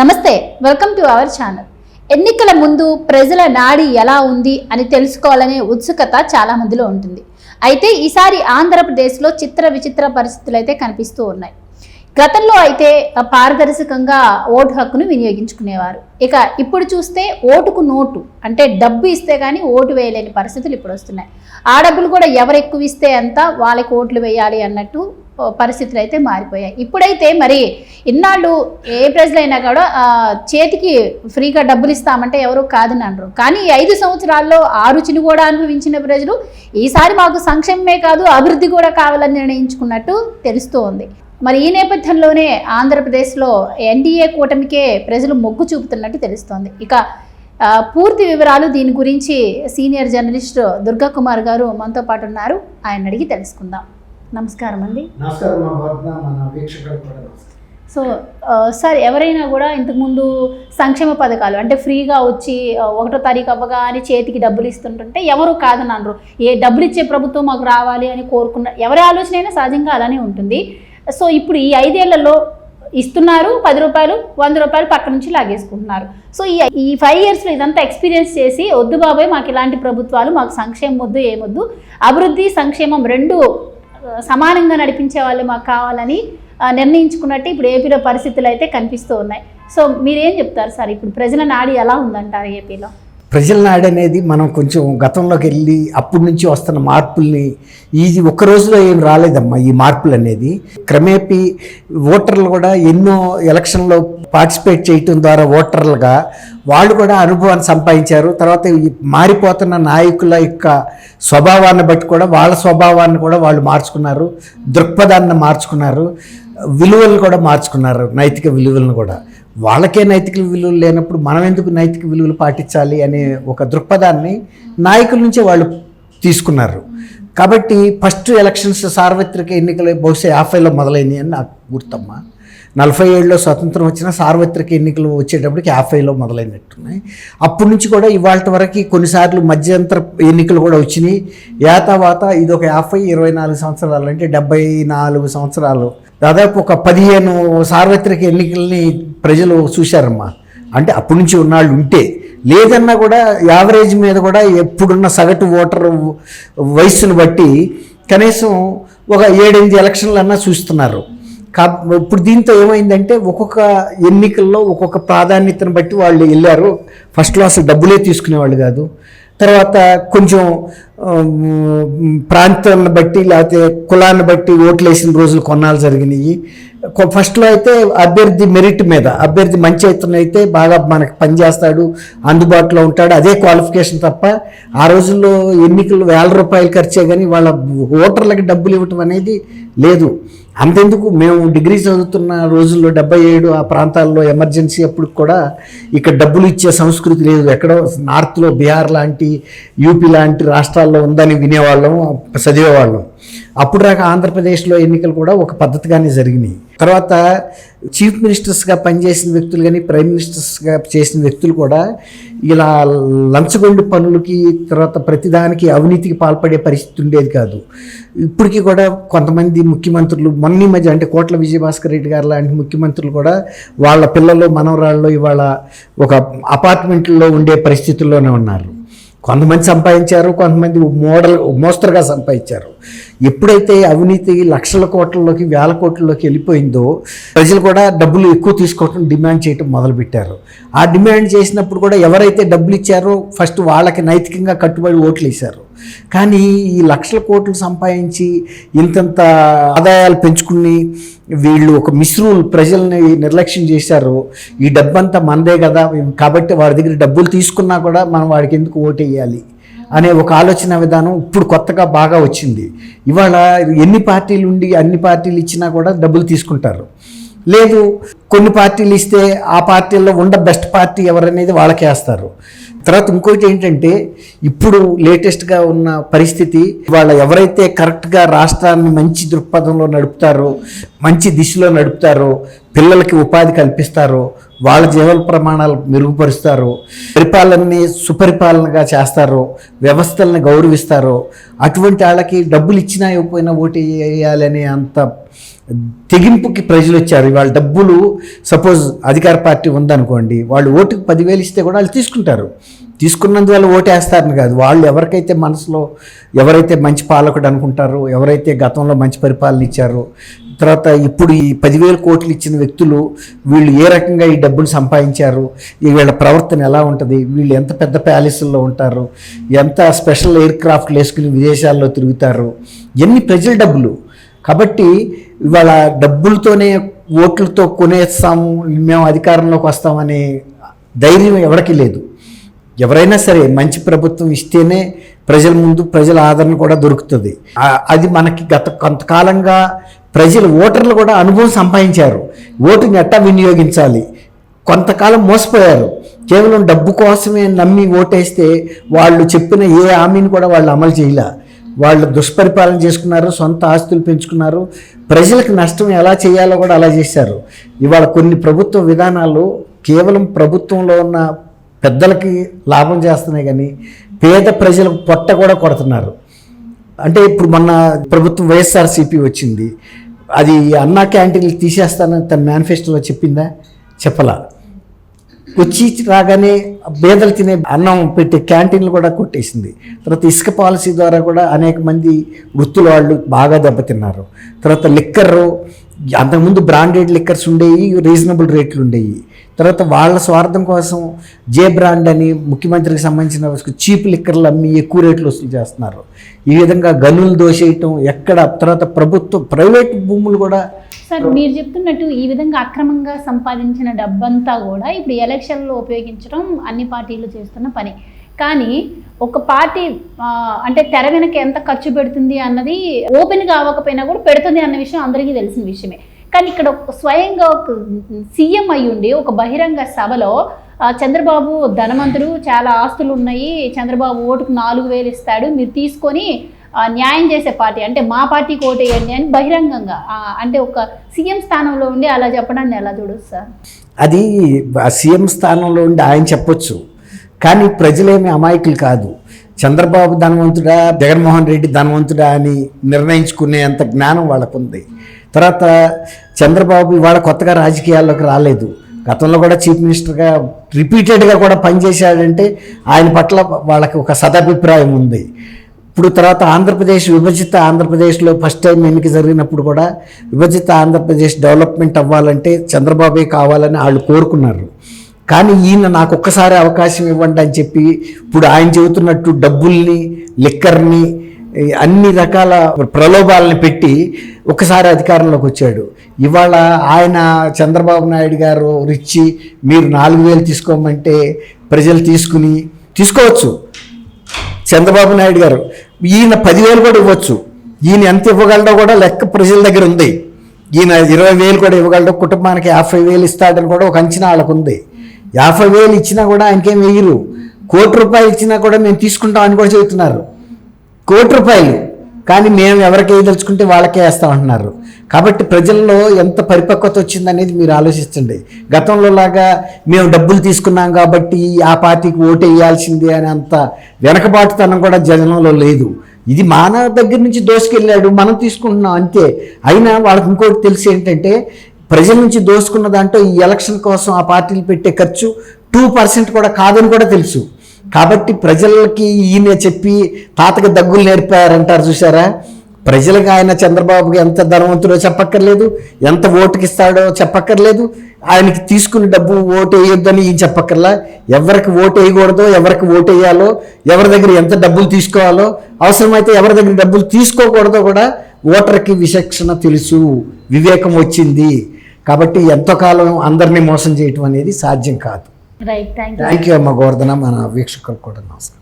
నమస్తే welcome to our channel ఎన్నికల ముందు ప్రజల నాడి ఎలా ఉంది అని తెలుసుకోవాలనే ఉత్సుకత చాలా మందిలో ఉంటుంది. అయితే ఈసారి ఆంధ్రప్రదేశ్లో చిత్ర విచిత్ర పరిస్థితులు అయితే కనిపిస్తూ ఉన్నాయి. గతంలో అయితే పారదర్శకంగా ఓటు హక్కును వినియోగించుకునేవారు. ఇక ఇప్పుడు చూస్తే ఓటుకు నోటు అంటే డబ్బు ఇస్తే కానీ ఓటు వేయలేని పరిస్థితులు ఇప్పుడు వస్తున్నాయి. ఆ డబ్బులు కూడా ఎవరు ఎక్కువ ఇస్తే అంత వాళ్ళకి ఓట్లు వేయాలి అన్నట్టు పరిస్థితులు అయితే మారిపోయాయి. ఇప్పుడైతే మరి ఇన్నాళ్ళు ఏ ప్రజలైనా కూడా చేతికి ఫ్రీగా డబ్బులు ఇస్తామంటే ఎవరు కాదని అనరు. కానీ ఐదు సంవత్సరాల్లో ఆ రుచిని కూడా అనుభవించిన ప్రజలు ఈసారి మాకు సంక్షేమమే కాదు అభివృద్ధి కూడా కావాలని నిర్ణయించుకున్నట్టు తెలుస్తూ ఉంది. మరి ఈ నేపథ్యంలోనే ఆంధ్రప్రదేశ్లో ఎన్డీఏ కూటమికే ప్రజలు మొగ్గు చూపుతున్నట్టు తెలుస్తోంది. ఇక పూర్తి వివరాలు దీని గురించి సీనియర్ జర్నలిస్ట్ దుర్గా కుమార్ గారు మనతో పాటు ఉన్నారు. ఆయన అడిగి తెలుసుకుందాం. నమస్కారం అండి నమస్కారం మా భర్త మన వీక్షకులకు కూడా నమస్కారం. సో సార్ ఎవరైనా కూడా ఇంతకుముందు సంక్షేమ పథకాలు అంటే ఫ్రీగా వచ్చి ఒకటో తారీఖు అవ్వగానే చేతికి డబ్బులు ఇస్తుంటుంటే ఎవరు కాదని అనరు ఏ డబ్బులు ఇచ్చే ప్రభుత్వం మాకు రావాలి అని కోరుకున్న ఎవరి ఆలోచన అయినా సహజంగా అలానే ఉంటుంది. సో ఇప్పుడు ఈ ఐదేళ్ళలో ఇస్తున్నారు పది రూపాయలు వంద రూపాయలు పక్క నుంచి లాగేసుకుంటున్నారు. సో ఈ ఈ ఫైవ్ ఇయర్స్లో ఇదంతా ఎక్స్పీరియన్స్ చేసి వద్దు బాబాయ్ మాకు ఇలాంటి ప్రభుత్వాలు మాకు సంక్షేమం వద్దు ఏమొద్దు అభివృద్ధి సంక్షేమం రెండు సమానంగా నడిపించే వాళ్ళు మాకు కావాలని నిర్ణయించుకున్నట్టు ఇప్పుడు ఏపీలో పరిస్థితులు అయితే కనిపిస్తూ ఉన్నాయి. సో మీరేం చెప్తారు సార్? ఇప్పుడు ప్రజల నాడి ఎలా ఉందంటారు ఏపీలో? ప్రజల నాడు అనేది మనం కొంచెం గతంలోకి వెళ్ళి అప్పటి నుంచి వస్తున్న మార్పుల్ని ఇది ఒక్క రోజులో ఏం రాలేదమ్మా ఈ మార్పులు అనేది. క్రమేపీ ఓటర్లు కూడా ఎన్నో ఎలక్షన్లో పార్టిసిపేట్ చేయటం ద్వారా ఓటర్లుగా వాళ్ళు కూడా అనుభవాన్ని సంపాదించారు. తర్వాత ఈ మారిపోతున్న నాయకుల యొక్క స్వభావాన్ని బట్టి కూడా వాళ్ళ స్వభావాన్ని కూడా వాళ్ళు మార్చుకున్నారు. దృక్పథాన్ని మార్చుకున్నారు. విలువలు కూడా మార్చుకున్నారు. నైతిక విలువలను కూడా. వాళ్ళకే నైతిక విలువలు లేనప్పుడు మనం ఎందుకు నైతిక విలువలు పాటించాలి అనే ఒక దృక్పథాన్ని నాయకుల నుంచే వాళ్ళు తీసుకున్నారు. కాబట్టి ఫస్ట్ ఎలక్షన్స్ సార్వత్రిక ఎన్నికలు బహుశా యాభైలో మొదలైనవి అని నాకు గుర్తమ్మా. నలభై ఏడులో స్వతంత్రం వచ్చిన సార్వత్రిక ఎన్నికలు వచ్చేటప్పటికి యాభైలో మొదలైనట్టున్నాయి. అప్పటి నుంచి కూడా ఇవాళ వరకు కొన్నిసార్లు మధ్యంతర ఎన్నికలు కూడా వచ్చినాయి. యాతావాత ఇది ఒక యాభై ఇరవై నాలుగు సంవత్సరాలు అంటే డెబ్బై నాలుగు సంవత్సరాలు. దాదాపు ఒక పదిహేను సార్వత్రిక ఎన్నికల్ని ప్రజలు చూశారమ్మా. అంటే అప్పటి నుంచి ఉన్నాళ్ళు ఉంటే. లేదన్నా కూడా యావరేజ్ మీద కూడా ఎప్పుడున్న సగటు ఓటర్ వయస్సును బట్టి కనీసం ఒక ఏడెనిమిది ఎలక్షన్లన్నా చూస్తున్నారు. కా ఇప్పుడు దీంతో ఏమైందంటే ఒక్కొక్క ఎన్నికల్లో ఒక్కొక్క ప్రాధాన్యతను బట్టి వాళ్ళు వెళ్ళారు. ఫస్ట్లో అసలు డబ్బులే తీసుకునేవాళ్ళు కాదు. తర్వాత కొంచెం ప్రాంతాలను ప్రాంతాన్ని బట్టి లేకపోతే కులాన్ని బట్టి ఓట్లు వేసిన రోజులు కొన్నాళ్ళు జరిగినాయి. ఫస్ట్లో అయితే అభ్యర్థి మెరిట్ మీద అభ్యర్థి మంచి అయితే అయితే బాగా మనకు పనిచేస్తాడు అందుబాటులో ఉంటాడు అదే క్వాలిఫికేషన్ తప్ప ఆ రోజుల్లో ఎన్నికలు వేల రూపాయలు ఖర్చే కానీ వాళ్ళ ఓటర్లకు డబ్బులు ఇవ్వటం అనేది లేదు. అంతెందుకు మేము డిగ్రీ చదువుతున్న రోజుల్లో డెబ్బై ఏడు ఆ ప్రాంతాల్లో ఎమర్జెన్సీ అప్పుడు కూడా ఇక్కడ డబ్బులు ఇచ్చే సంస్కృతి లేదు. ఎక్కడో నార్త్లో బీహార్ లాంటి యూపీ లాంటి రాష్ట్రాల్లో ఉందని వినేవాళ్ళం చదివేవాళ్ళం అప్పుడు రాక ఆంధ్రప్రదేశ్లో ఎన్నికలు కూడా ఒక పద్ధతిగానే జరిగినాయి. తర్వాత చీఫ్ మినిస్టర్స్గా పనిచేసిన వ్యక్తులు కానీ ప్రైమ్ మినిస్టర్స్గా చేసిన వ్యక్తులు కూడా ఇలా లంచగొండు పనులకి తర్వాత ప్రతిదానికి అవినీతికి పాల్పడే పరిస్థితి ఉండేది కాదు. ఇప్పటికీ కూడా కొంతమంది ముఖ్యమంత్రులు మొన్న మధ్య అంటే కోట్ల విజయభాస్కర్ రెడ్డి గారు లాంటి ముఖ్యమంత్రులు కూడా వాళ్ళ పిల్లలు మనవరాళ్ళు ఇవాళ ఒక అపార్ట్మెంట్లో ఉండే పరిస్థితుల్లోనే ఉన్నారు. కొంతమంది సంపాదించారు కొంతమంది మోడల్ మోస్తరుగా సంపాదించారు. ఎప్పుడైతే అవినీతి లక్షల కోట్లలోకి వేల కోట్లలోకి వెళ్ళిపోయిందో ప్రజలు కూడా డబ్బులు ఎక్కువ తీసుకోవటం డిమాండ్ చేయటం మొదలుపెట్టారు. ఆ డిమాండ్ చేసినప్పుడు కూడా ఎవరైతే డబ్బులు ఇచ్చారో ఫస్ట్ వాళ్ళకి నైతికంగా కట్టుబడి ఓట్లు వేశారు. కానీ ఈ లక్షల కోట్లు సంపాదించి ఇంతంత ఆదాయాలు పెంచుకుని వీళ్ళు ఒక మిశ్రులు ప్రజల్ని నిర్లక్ష్యం చేశారు. ఈ డబ్బంతా మనదే కదా. కాబట్టి వాడి దగ్గర డబ్బులు తీసుకున్నా కూడా మనం వాడికి ఎందుకు ఓటేయాలి అనే ఒక ఆలోచన విధానం ఇప్పుడు కొత్తగా బాగా వచ్చింది. ఇవాళ ఎన్ని పార్టీలు ఉండి అన్ని పార్టీలు ఇచ్చినా కూడా డబ్బులు తీసుకుంటారు. లేదు కొన్ని పార్టీలు ఇస్తే ఆ పార్టీల్లో ఉండ బెస్ట్ పార్టీ ఎవరనేది వాళ్ళకేస్తారు. తర్వాత ఇంకోటి ఏంటంటే ఇప్పుడు లేటెస్ట్గా ఉన్న పరిస్థితి వాళ్ళ ఎవరైతే కరెక్ట్గా రాష్ట్రాన్ని మంచి దృక్పథంలో నడుపుతారో మంచి దిశలో నడుపుతారో పిల్లలకి ఉపాధి కల్పిస్తారో వాళ్ళ జీవన ప్రమాణాలు మెరుగుపరుస్తారో పరిపాలనని సుపరిపాలనగా చేస్తారో వ్యవస్థలను గౌరవిస్తారో అటువంటి వాళ్ళకి డబ్బులు ఇచ్చినా ఇవ్వకపోయినా ఓటు వేయాలనే అంత తెగింపుకి ప్రజలు వచ్చారు. వాళ్ళ డబ్బులు సపోజ్ అధికార పార్టీ ఉందనుకోండి వాళ్ళు ఓటుకు పదివేలు ఇస్తే కూడా వాళ్ళు తీసుకుంటారు. తీసుకున్నందువల్ల ఓటేస్తారని కాదు. వాళ్ళు ఎవరికైతే మనసులో ఎవరైతే మంచి పాలకుడు అనుకుంటారో ఎవరైతే గతంలో మంచి పరిపాలన ఇచ్చారో తర్వాత ఇప్పుడు ఈ పదివేల కోట్లు ఇచ్చిన వ్యక్తులు వీళ్ళు ఏ రకంగా ఈ డబ్బును సంపాదించారు వీళ్ళ ప్రవర్తన ఎలా ఉంటుంది వీళ్ళు ఎంత పెద్ద ప్యాలెస్ల్లో ఉంటారు ఎంత స్పెషల్ ఎయిర్ క్రాఫ్ట్లు వేసుకుని విదేశాల్లో తిరుగుతారు ఎన్ని ప్రజల డబ్బులు. కాబట్టి ఇవాళ డబ్బులతోనే ఓట్లతో కొనేస్తాము మేము అధికారంలోకి వస్తామనే ధైర్యం ఎవరికీ లేదు. ఎవరైనా సరే మంచి ప్రభుత్వం ఇస్తేనే ప్రజల ముందు ప్రజల ఆదరణ కూడా దొరుకుతుంది. అది మనకి గత కొంతకాలంగా ప్రజలు ఓటర్లు కూడా అనుభవం సంపాదించారు. ఓటుని ఎట్టా వినియోగించాలి? కొంతకాలం మోసపోయారు. కేవలం డబ్బు కోసమే నమ్మి ఓటేస్తే వాళ్ళు చెప్పిన ఏ హామీని కూడా వాళ్ళు అమలు చేయలే. వాళ్ళు దుష్పరిపాలన చేసుకున్నారు సొంత ఆస్తులు పెంచుకున్నారు. ప్రజలకు నష్టం ఎలా చేయాలో కూడా అలా చేశారు. ఇవాళ కొన్ని ప్రభుత్వ విధానాలు కేవలం ప్రభుత్వంలో ఉన్న పెద్దలకి లాభం చేస్తున్నాయి కానీ పేద ప్రజలకు పొట్ట కూడా కొడుతున్నారు. అంటే ఇప్పుడు మొన్న ప్రభుత్వం వైఎస్ఆర్సీపీ వచ్చింది. అది అన్నా క్యాంటీన్లు తీసేస్తానని తన మేనిఫెస్టోలో చెప్పిందా? చెప్పలా. వచ్చి రాగానే పేదలు తినే అన్నం పెట్టే క్యాంటీన్లు కూడా కొట్టేసింది. తర్వాత ఇసుక పాలసీ ద్వారా కూడా అనేక మంది వృత్తుల వాళ్ళు బాగా దెబ్బతిన్నారు. తర్వాత లిక్కర్ అంతకుముందు బ్రాండెడ్ లిక్కర్స్ ఉండేవి రీజనబుల్ రేట్లు ఉండేవి తర్వాత వాళ్ళ స్వార్థం కోసం జే బ్రాండ్ అని ముఖ్యమంత్రికి సంబంధించిన చీప్ లిక్కర్లు అమ్మి ఎక్కువ రేట్లు వసూలు చేస్తున్నారు. ఈ విధంగా గనులు దోషేయటం ఎక్కడ తర్వాత ప్రభుత్వ ప్రైవేట్ భూములు కూడా సార్ మీరు చెప్తున్నట్టు ఈ విధంగా అక్రమంగా సంపాదించిన డబ్బంతా కూడా ఇప్పుడు ఎలక్షన్లో ఉపయోగించడం అన్ని పార్టీలు చేస్తున్న పని. కానీ ఒక పార్టీ అంటే తెర వెనక ఎంత ఖర్చు పెడుతుంది అన్నది ఓపెన్గా అవ్వకపోయినా కూడా పెడుతుంది అన్న విషయం అందరికీ తెలిసిన విషయమే. కానీ ఇక్కడ ఒక స్వయంగా ఒక సీఎం అయ్యుండి ఒక బహిరంగ సభలో చంద్రబాబు ధనవంతుడు చాలా ఆస్తులు ఉన్నాయి చంద్రబాబు ఓటుకు నాలుగు వేలు ఇస్తాడు మీరు తీసుకొని న్యాయం చేసే పార్టీ అంటే మా పార్టీకి ఓటేయండి అని బహిరంగంగా అంటే ఒక సీఎం స్థానంలో ఉండి అలా చెప్పడాన్ని ఎలా చూడొచ్చు సార్? అది సీఎం స్థానంలో ఉండి ఆయన చెప్పొచ్చు. కానీ ప్రజలేమి అమాయకులు కాదు. చంద్రబాబు ధనవంతుడా జగన్మోహన్ రెడ్డి ధనవంతుడా అని నిర్ణయించుకునే అంత జ్ఞానం వాళ్ళకుంది. తర్వాత చంద్రబాబు ఇవాళ కొత్తగా రాజకీయాల్లోకి రాలేదు. గతంలో కూడా చీఫ్ మినిస్టర్గా రిపీటెడ్గా కూడా పనిచేశాడంటే ఆయన పట్ల వాళ్ళకి ఒక సదభిప్రాయం ఉంది. ఇప్పుడు తర్వాత ఆంధ్రప్రదేశ్ విభజిత ఆంధ్రప్రదేశ్లో ఫస్ట్ టైం ఎన్నిక జరిగినప్పుడు కూడా విభజిత ఆంధ్రప్రదేశ్ డెవలప్మెంట్ అవ్వాలంటే చంద్రబాబే కావాలని వాళ్ళు కోరుకున్నారు. కానీ ఈయన నాకు ఒక్కసారి అవకాశం ఇవ్వండి అని చెప్పి ఇప్పుడు ఆయన చెబుతున్నట్టు డబ్బుల్ని లిక్కర్ని అన్ని రకాల ప్రలోభాలని పెట్టి ఒకసారి అధికారంలోకి వచ్చాడు. ఇవాళ ఆయన చంద్రబాబు నాయుడు గారు రిచ్చి మీరు నాలుగు వేలు తీసుకోమంటే ప్రజలు తీసుకుని తీసుకోవచ్చు. చంద్రబాబు నాయుడు గారు ఈయన పదివేలు కూడా ఇవ్వచ్చు. ఈయన ఎంత ఇవ్వగలడో కూడా లెక్క ప్రజల దగ్గర ఉంది. ఈయన ఇరవై వేలు కూడా ఇవ్వగలడు కుటుంబానికి యాభై వేలు ఇస్తాడని కూడా ఒక అంచనా వాళ్ళకు ఉంది. యాభై వేలు ఇచ్చినా కూడా ఆయనకేం వేయరు. కోటి రూపాయలు ఇచ్చినా కూడా మేము తీసుకుంటాం అని కూడా చెబుతున్నారు. కోటి రూపాయలు. కానీ మేము ఎవరికి వేయదలుచుకుంటే వాళ్ళకే వేస్తామంటున్నారు. కాబట్టి ప్రజల్లో ఎంత పరిపక్వత వచ్చిందనేది మీరు ఆలోచించండి. గతంలో లాగా మేము డబ్బులు తీసుకున్నాం కాబట్టి ఆ పార్టీకి ఓటు వేయాల్సిందే అని అంత వెనకబాటుతనం కూడా జనంలో లేదు. ఇది మానవ దగ్గర నుంచి దోసుకెళ్ళాడు మనం తీసుకుంటున్నాం అంతే. అయినా వాళ్ళకి ఇంకోటి తెలిసి ఏంటంటే ప్రజల నుంచి దోసుకున్న దాంట్లో ఈ ఎలక్షన్ కోసం ఆ పార్టీలు పెట్టే ఖర్చు టూ పర్సెంట్ కూడా కాదని కూడా తెలుసు. కాబట్టి ప్రజలకి ఈయన చెప్పి తాతకి దగ్గులు నేర్పారంటారు చూసారా ప్రజలకు ఆయన చంద్రబాబుకి ఎంత ధనవంతుడో చెప్పక్కర్లేదు ఎంత ఓటుకి ఇస్తాడో చెప్పక్కర్లేదు ఆయనకి తీసుకున్న డబ్బు ఓటు వేయొద్దని ఈయన చెప్పక్కర్లా? ఎవరికి ఓటు వేయకూడదో ఎవరికి ఓటు వేయాలో ఎవరి దగ్గర ఎంత డబ్బులు తీసుకోవాలో అవసరమైతే ఎవరి దగ్గర డబ్బులు తీసుకోకూడదో కూడా ఓటర్కి విచక్షణ తెలుసు. వివేకం వచ్చింది. కాబట్టి ఎంతో కాలం అందరినీ మోసం చేయటం అనేది సాధ్యం కాదు. Right thank you thank you అమ్మ గోవర్ధన మన వీక్షకులకు కూడా నమస్కారం.